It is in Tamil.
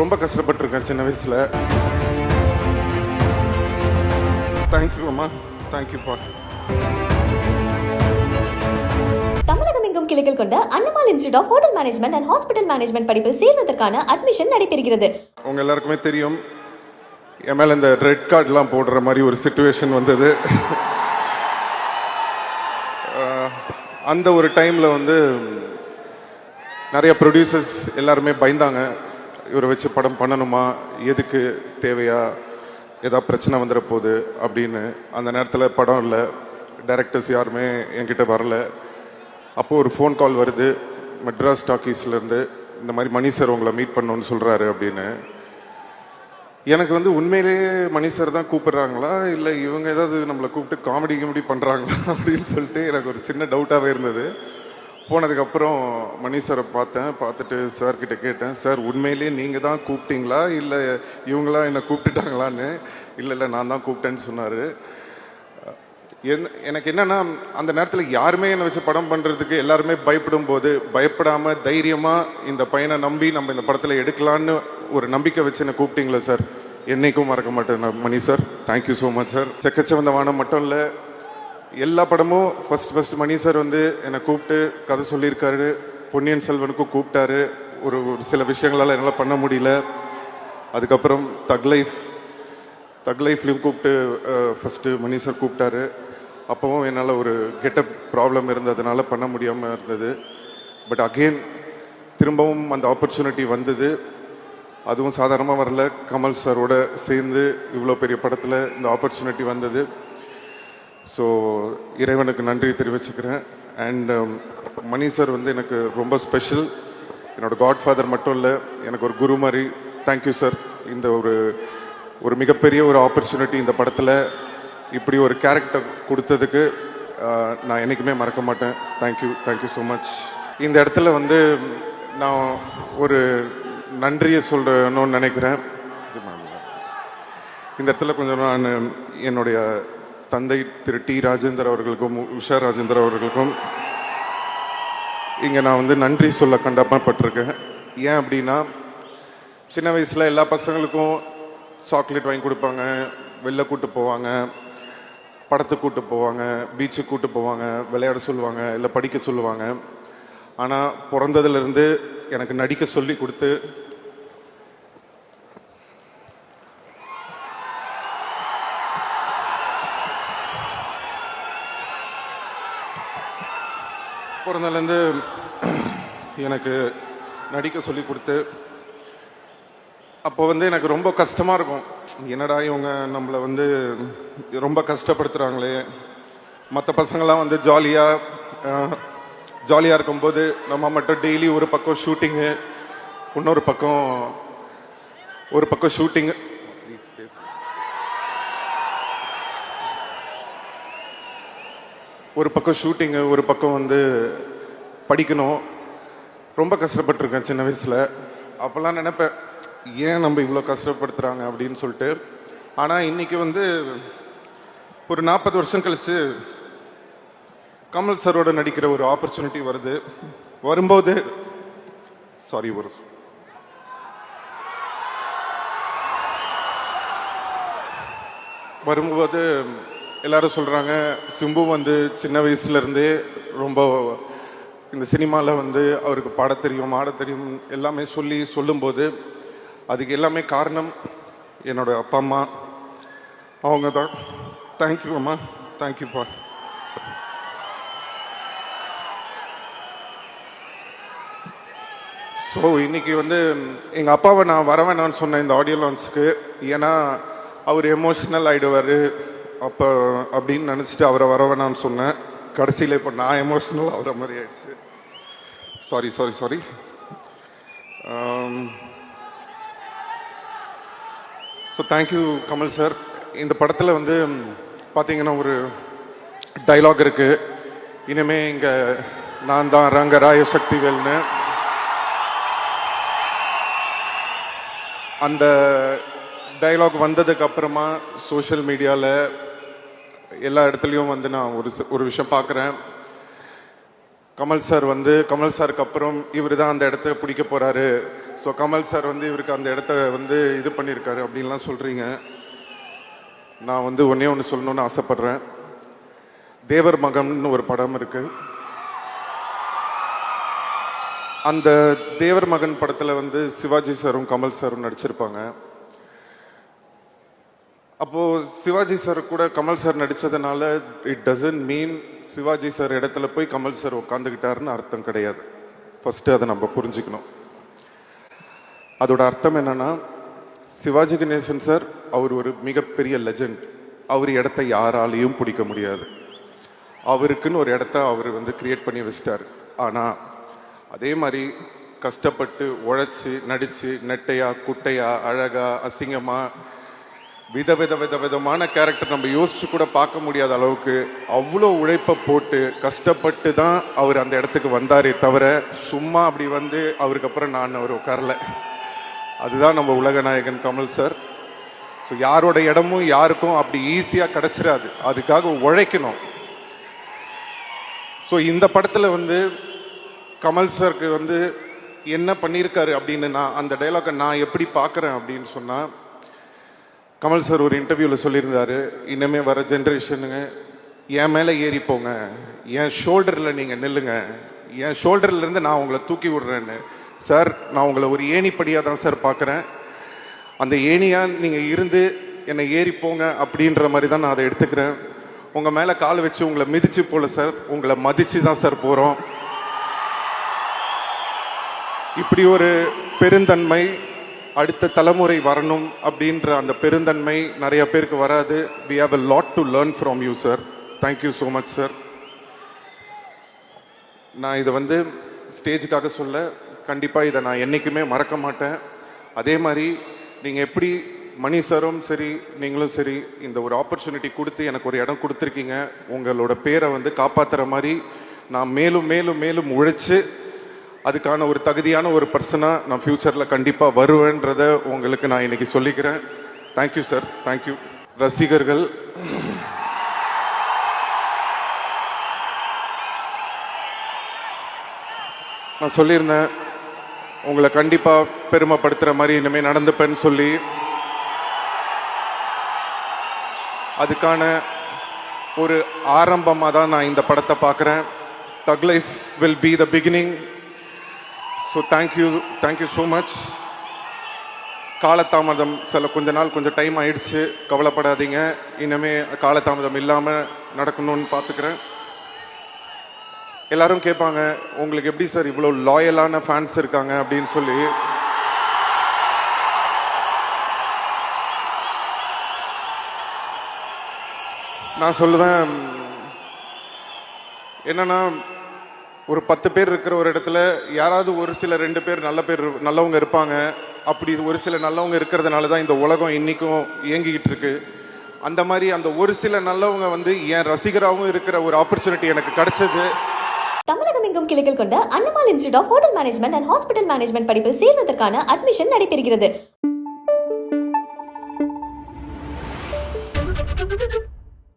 ரொம்ப கஷ்டப்பட்டிருக்கேன் சின்ன வயசில். தேங்க்யூ அம்மா. தேங்க்யூப்பா தமிழகம் எங்கும் கிளைகள் கொண்ட Annamal institute of hotel management and hospital management படிப்பில் சேர்வதற்கான அட்மிஷன் நடைபெறுகிறது. உங்க எல்லாருக்குமே தெரியும் என் மேலே இந்த ரெட் கார்டெலாம் போடுற மாதிரி ஒரு சுச்சுவேஷன் வந்தது. அந்த ஒரு டைமில் வந்து நிறைய ப்ரொடியூசர்ஸ் எல்லாருமே பயந்தாங்க. இவரை வச்சு படம் பண்ணணுமா? எதுக்கு தேவையா? ஏதாவது பிரச்சனை வந்துட போகுது அப்படின்னு அந்த நேரத்தில் படம் இல்லை. டைரக்டர்ஸ் யாருமே என்கிட்ட வரல. அப்போது ஒரு ஃபோன் கால் வருது. மெட்ராஸ் டாக்கீஸ்லேருந்து இந்த மாதிரி மணி சார் உங்களை மீட் பண்ணணும்னு சொல்கிறாரு அப்படின்னு. எனக்கு வந்து உண்மையிலேயே மணி சார் தான் கூப்பிடுறாங்களா? இல்லை இவங்க ஏதாவது நம்மளை கூப்பிட்டு காமெடி கிமெடி பண்ணுறாங்களா அப்படின்னு சொல்லிட்டு எனக்கு ஒரு சின்ன டவுட்டாகவே இருந்தது. போனதுக்கப்புறம் மணி சாரை பார்த்தேன் பார்த்துட்டு சார்கிட்ட கேட்டேன் சார் உண்மையிலேயே நீங்கள் தான் கூப்பிட்டீங்களா? இல்லை இவங்களாம் என்னை கூப்பிட்டுட்டாங்களான்னு? இல்லை இல்லை நான் தான் கூப்பிட்டேன்னு சொன்னார். என் எனக்கு என்னன்னா அந்த நேரத்தில் யாருமே என்னை வச்சு படம் பண்ணுறதுக்கு எல்லாருமே பயப்படும் போது பயப்படாமல் தைரியமாக இந்த பையனை நம்பி நம்ம இந்த படத்தில் எடுக்கலான்னு ஒரு நம்பிக்கை வச்சு என்னை கூப்பிட்டீங்களே சார் என்னைக்கும் மறக்க மாட்டேன் நான் Mani sir thank you so much sir Chekkachivantha Vaanam மட்டும் இல்லை எல்லா படமும் ஃபர்ஸ்ட் ஃபர்ஸ்ட் மணி சார் வந்து என்னை கூப்பிட்டு கதை சொல்லியிருக்காரு. பொன்னியின் செல்வனுக்கும் கூப்பிட்டாரு. ஒரு ஒரு சில விஷயங்களால் என்னால் பண்ண முடியல. அதுக்கப்புறம் தக் லைஃப் தக் லைஃப்லையும் கூப்பிட்டு ஃபஸ்ட்டு மணி சார் கூப்பிட்டாரு. அப்போவும் என்னால் ஒரு கெட்டப் ப்ராப்ளம் இருந்ததுனால பண்ண முடியாமல் இருந்தது. பட் அகெயின் திரும்பவும் அந்த ஆப்பர்ச்சுனிட்டி வந்தது. அதுவும் சாதாரணமாக வரல. கமல் சாரோட சேர்ந்து இவ்வளோ பெரிய படத்தில் இந்த ஆப்பர்ச்சுனிட்டி வந்தது. ஸோ இறைவனுக்கு நன்றி தெரிவிச்சுக்கிறேன். அண்ட் um, மணி சார் வந்து எனக்கு ரொம்ப ஸ்பெஷல் என்னோட காட்ஃபாதர் மட்டும் இல்லை எனக்கு ஒரு குரு மாதிரி. தேங்க்யூ சார் இந்த ஒரு ஒரு மிகப்பெரிய ஒரு ஆப்பர்ச்சுனிட்டி இந்த படத்தில். இப்படி ஒரு கேரக்டர் கொடுத்ததுக்கு நான் என்றைக்குமே மறக்க மாட்டேன். தேங்க்யூ தேங்க்யூ ஸோ மச் இந்த இடத்துல வந்து நான் ஒரு நன்றியை சொல்லணும்னு நினைக்கிறேன். இந்த இடத்துல கொஞ்சம் நான் என்னுடைய தந்தை திரு டி ராஜேந்தர் அவர்களுக்கும் உஷா ராஜேந்தர் அவர்களுக்கும் இங்கே நான் வந்து நன்றி சொல்ல கண்டப்பட்டிருக்கேன். ஏன் அப்படின்னா சின்ன வயசில் எல்லா பசங்களுக்கும் சாக்லேட் வாங்கி கொடுப்பாங்க வெளில கூட்டு போவாங்க படத்துக்கு கூட்டு போவாங்க பீச்சுக்கு கூட்டு போவாங்க விளையாட சொல்லுவாங்க இல்லை படிக்க சொல்லுவாங்க. ஆனால் பிறந்ததுலேருந்து எனக்கு நடிக்க சொல்லி கொடுத்து பிறந்ததுலேருந்து எனக்கு நடிக்க சொல்லி கொடுத்து அப்போ வந்து எனக்கு ரொம்ப கஷ்டமாக இருக்கும். என்னடா இவங்க நம்மளை வந்து ரொம்ப கஷ்டப்படுத்துகிறாங்களே மற்ற பசங்கள்லாம் வந்து ஜாலியாக ஜாலியாக இருக்கும்போது நம்ம மட்டும் டெய்லி ஒரு பக்கம் ஷூட்டிங்கு இன்னொரு பக்கம் ஒரு பக்கம் ஷூட்டிங்கு ஒரு பக்கம் ஷூட்டிங்கு ஒரு பக்கம் வந்து படிக்கணும். ரொம்ப கஷ்டப்பட்டிருக்கேன் சின்ன வயசில். அப்போல்லாம் நினைப்பேன் ஏன் நம்ம இவ்வளோ கஷ்டப்படுத்துகிறாங்க அப்படின்னு சொல்லிட்டு. ஆனால் இன்றைக்கி வந்து ஒரு நாற்பது வருஷம் கழித்து கமல் சரோட நடிக்கிற ஒரு ஆப்பர்ச்சுனிட்டி வருது. வரும்போது சாரி ஒரு வரும்போது எல்லாரும் சொல்கிறாங்க சிம்பு வந்து சின்ன வயசுலேருந்தே ரொம்ப இந்த சினிமாவில் வந்து அவருக்கு பாட தெரியும் ஆட தெரியும் எல்லாமே சொல்லி சொல்லும்போது அதுக்கு எல்லாமே காரணம் என்னோட அப்பா அம்மா. அவங்க தான். தேங்க்யூ அம்மா. தேங்க்யூப்பா ஸோ இன்றைக்கி வந்து எங்கள் அப்பாவை நான் வர வேணாம்னு சொன்னேன் இந்த ஆடியோ லான்ச்சுக்கு ஏன்னா அவர் எமோஷ்னல் ஆகிடுவார் அப்போ அப்படின்னு நினச்சிட்டு அவரை வர வேணாம்னு சொன்னேன். கடைசியில் இப்போ நான் எமோஷ்னல் ஆகிற மாதிரி ஆயிடுச்சு. Sorry sorry sorry so thank you Kamal sir இந்த படத்தில் வந்து பார்த்தீங்கன்னா ஒரு டைலாக் இருக்கு. இனிமே இங்கே நான் தான் ரங்கராய சக்திவேல்னு. அந்த டைலாக் வந்ததுக்கு அப்புறமா சோஷியல் மீடியாவில் எல்லா இடத்துலையும் வந்து நான் ஒரு ஒரு விஷயம் பார்க்குறேன் கமல் சார் வந்து கமல் சாருக்கு அப்புறம் இவர் தான் அந்த இடத்த பிடிக்க போகிறாரு ஸோ கமல் சார் வந்து இவருக்கு அந்த இடத்த வந்து இது பண்ணியிருக்காரு அப்படின்லாம் சொல்கிறீங்க நான் வந்து ஒன்றே ஒன்று சொல்லணும்னு ஆசைப்பட்றேன். தேவர் மகம்னு ஒரு படம் இருக்குது அந்த தேவர் மகன் படத்தில் வந்து சிவாஜி சாரும் கமல் சாரும் நடிச்சிருப்பாங்க. அப்போது சிவாஜி சார் கூட Kamal sir நடித்ததுனால it doesn't mean Sivaji sir இடத்துல போய் கமல் சார் உட்காந்துக்கிட்டாருன்னு அர்த்தம் கிடையாது. ஃபஸ்ட்டு அதை நம்ம புரிஞ்சுக்கணும். அதோட அர்த்தம் என்னென்னா சிவாஜி கணேசன் சார் அவர் ஒரு மிகப்பெரிய லெஜண்ட் அவர் இடத்த யாராலையும் பிடிக்க முடியாது. அவருக்குன்னு ஒரு இடத்த அவர் வந்து கிரியேட் பண்ணி வச்சிட்டார். ஆனால் அதே மாதிரி கஷ்டப்பட்டு உழைச்சி நடித்து நெட்டையா குட்டையா அழகா அசிங்கமாக விதவித வித விதமான கேரக்டர் நம்ம யோசிச்சு கூட பார்க்க முடியாத அளவுக்கு அவ்வளோ உழைப்பை போட்டு கஷ்டப்பட்டு தான் அவர் அந்த இடத்துக்கு வந்தாரே தவிர சும்மா அப்படி வந்து அவருக்கு அப்புறம் நான் அவர் உட்காரல. அதுதான் நம்ம உலகநாயகன் கமல் சார். ஸோ யாரோட இடமும் யாருக்கும் அப்படி ஈஸியாக கிடைச்சிடாது அதுக்காக உழைக்கணும். ஸோ இந்த படத்தில் வந்து கமல் சாருக்கு வந்து என்ன பண்ணியிருக்காரு அப்படின்னு நான் அந்த டைலாக்கை நான் எப்படி பார்க்குறேன் அப்படின்னு சொன்னால் கமல் சார் ஒரு இன்டர்வியூவில் சொல்லியிருந்தாரு இனிமே வர ஜென்ரேஷனுங்க என் மேலே ஏறி போங்க. என் ஷோல்டரில் நீங்கள் நில்லுங்க. என் ஷோல்டர்லேருந்து நான் உங்களை தூக்கி விடுறேன்னு. சார் நான் உங்களை ஒரு ஏணிப்படியாக தான் சார் பார்க்குறேன் அந்த ஏணியாக நீங்கள் இருந்து என்னை ஏறி போங்க அப்படின்ற மாதிரி தான் நான் அதை எடுத்துக்கிறேன். உங்கள் மேலே கால் வச்சு உங்களை மிதிச்சு போல சார். உங்களை மதித்து தான் சார் போகிறோம் இப்படி ஒரு பெருந்தன்மை அடுத்த தலைமுறை வரணும் அப்படின்ற அந்த பெருந்தன்மை நிறைய பேருக்கு வராது. We have a lot to learn from you sir thank you so much sir நான் இதை வந்து ஸ்டேஜுக்காக சொல்ல கண்டிப்பாக இதை நான் என்றைக்குமே மறக்க மாட்டேன். அதே மாதிரி நீங்கள் எப்படி மணி சாரும் சரி நீங்களும் சரி இந்த ஒரு ஆப்பர்ச்சுனிட்டி கொடுத்து எனக்கு ஒரு இடம் கொடுத்துருக்கீங்க உங்களோட பேரை வந்து காப்பாற்றுற மாதிரி நான் மேலும் மேலும் மேலும் உழைச்சி அதுக்கான ஒரு தகுதியான ஒரு பர்சனாக நான் ஃப்யூச்சரில் கண்டிப்பாக வருவேன்றதை உங்களுக்கு நான் இன்னைக்கு சொல்லிக்கிறேன். தேங்க்யூ சார் தேங்க்யூ ரசிகர்கள் நான் சொல்லியிருந்தேன் உங்களை கண்டிப்பாக பெருமைப்படுத்துகிற மாதிரி இனிமேல் நடந்துப்பேன்னு சொல்லி அதுக்கான ஒரு ஆரம்பமாக தான் நான் இந்த படத்தை பார்க்குறேன். Thug life will be the beginning so thank you thank you so much காலதாமதம் சில கொஞ்ச நாள் கொஞ்சம் டைம் ஆயிடுச்சு. கவலைப்படாதீங்க. இனிமே காலதாமதம் இல்லாமல் நடக்கணும்னு பார்த்துக்கிறேன் எல்லாரும் கேட்பாங்க உங்களுக்கு எப்படி சார் இவ்வளோ லாயலான ஃபேன்ஸ் இருக்காங்க? அப்படின்னு சொல்லி. நான் சொல்லுவேன் என்னன்னா ஒரு பத்து பேர் இருக்கிற ஒரு இடத்துல யாராவது ஒரு சில ரெண்டு பேர் நல்ல பேர் நல்லவங்க இருப்பாங்க. அப்படி ஒரு சில நல்லவங்க இருக்கிறதுனால தான் இந்த உலகம் இன்றைக்கும் இயங்கிக்கிட்டு இருக்கு. அந்த மாதிரி அந்த ஒரு சில நல்லவங்க வந்து என் ரசிகராகவும் இருக்கிற ஒரு ஆப்பர்ச்சுனிட்டி எனக்கு கிடைச்சது. தமிழகம் எங்கும் கிளைகள் கொண்ட Annamal institute of hotel management and hospital management படிப்பில் சேர்வதற்கான அட்மிஷன் நடைபெறுகிறது.